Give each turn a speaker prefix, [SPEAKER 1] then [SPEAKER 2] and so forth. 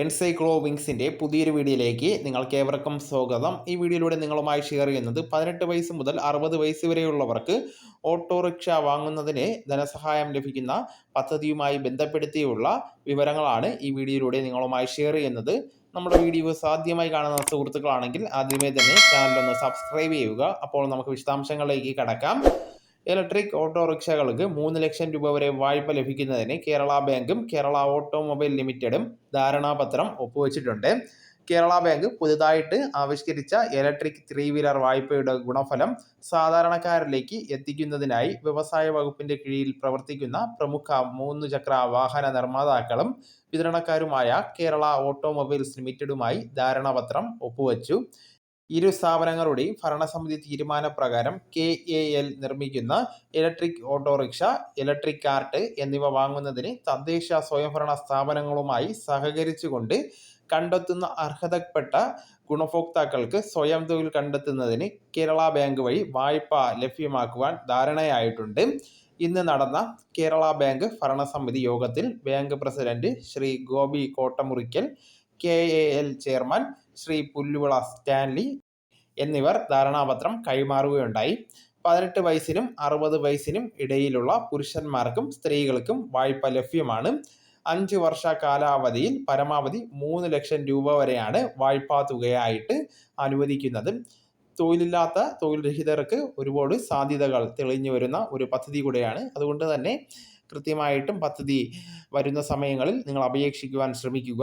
[SPEAKER 1] എൻസൈക്ലോ വിങ്സിന്റെ പുതിയൊരു വീഡിയോയിലേക്ക് നിങ്ങൾക്ക് ഏവർക്കും സ്വാഗതം. ഈ വീഡിയോയിലൂടെ നിങ്ങളുമായി ഷെയർ ചെയ്യുന്നത് പതിനെട്ട് വയസ്സ് മുതൽ അറുപത് വയസ്സ് വരെയുള്ളവർക്ക് ഓട്ടോറിക്ഷ വാങ്ങുന്നതിന് ധനസഹായം ലഭിക്കുന്ന പദ്ധതിയുമായി ബന്ധപ്പെടുത്തിയുള്ള വിവരങ്ങളാണ് ഈ വീഡിയോയിലൂടെ നിങ്ങളുമായി ഷെയർ ചെയ്യുന്നത്. നമ്മുടെ വീഡിയോസ് ആദ്യമായി കാണുന്ന സുഹൃത്തുക്കളാണെങ്കിൽ ആദ്യമേ തന്നെ ചാനലൊന്ന് സബ്സ്ക്രൈബ് ചെയ്യുക. അപ്പോൾ നമുക്ക് വിശദാംശങ്ങളിലേക്ക് കടക്കാം. ഇലക്ട്രിക് ഓട്ടോറിക്ഷകൾക്ക് മൂന്ന് ലക്ഷം രൂപ വരെ വായ്പ ലഭിക്കുന്നതിന് കേരള ബാങ്കും കേരള ഓട്ടോമൊബൈൽ ലിമിറ്റഡും ധാരണാപത്രം ഒപ്പുവെച്ചിട്ടുണ്ട്. കേരള ബാങ്ക് പുതുതായിട്ട് ആവിഷ്കരിച്ച ഇലക്ട്രിക് ത്രീ വീലർ വായ്പയുടെ ഗുണഫലം സാധാരണക്കാരിലേക്ക് എത്തിക്കുന്നതിനായി വ്യവസായ വകുപ്പിന്റെ കീഴിൽ പ്രവർത്തിക്കുന്ന പ്രമുഖ മൂന്ന് ചക്ര വാഹന നിർമ്മാതാക്കളും വിതരണക്കാരുമായ കേരള ഓട്ടോമൊബൈൽസ് ലിമിറ്റഡുമായി ധാരണാപത്രം ഒപ്പുവച്ചു. ഇരു സ്ഥാപനങ്ങളുടെയും ഭരണസമിതി തീരുമാനപ്രകാരം കെ എ എൽ നിർമ്മിക്കുന്ന electric auto rickshaw electric cart എന്നിവ വാങ്ങുന്നതിന് തദ്ദേശ സ്വയംഭരണ സ്ഥാപനങ്ങളുമായി സഹകരിച്ചുകൊണ്ട് കണ്ടെത്തുന്ന അർഹതപ്പെട്ട ഗുണഭോക്താക്കൾക്ക് സ്വയം തൊഴിൽ കണ്ടെത്തുന്നതിന് കേരള ബാങ്ക് വഴി വായ്പ ലഭ്യമാക്കുവാൻ ധാരണയായിട്ടുണ്ട്. ഇന്ന് നടന്ന കേരള ബാങ്ക് ഭരണസമിതി യോഗത്തിൽ bank president Shri Gopi Kottamurickal K A L chairman Shri Pulluvila Stanley എന്നിവർ ധാരണാപത്രം കൈമാറുകയുണ്ടായി. പതിനെട്ട് വയസ്സിനും അറുപത് വയസ്സിനും ഇടയിലുള്ള പുരുഷന്മാർക്കും സ്ത്രീകൾക്കും വായ്പ ലഭ്യമാണ്. അഞ്ച് വർഷ കാലാവധിയിൽ പരമാവധി മൂന്ന് ലക്ഷം രൂപ വരെയാണ് വായ്പാ തുകയായിട്ട് അനുവദിക്കുന്നത്. തൊഴിലില്ലാത്ത തൊഴിൽ രഹിതർക്ക് ഒരുപാട് സാധ്യതകൾ തെളിഞ്ഞു വരുന്ന ഒരു പദ്ധതി കൂടെയാണ്. അതുകൊണ്ട് തന്നെ കൃത്യമായിട്ടും പദ്ധതി വരുന്ന സമയങ്ങളിൽ നിങ്ങൾ അപേക്ഷിക്കുവാൻ ശ്രമിക്കുക.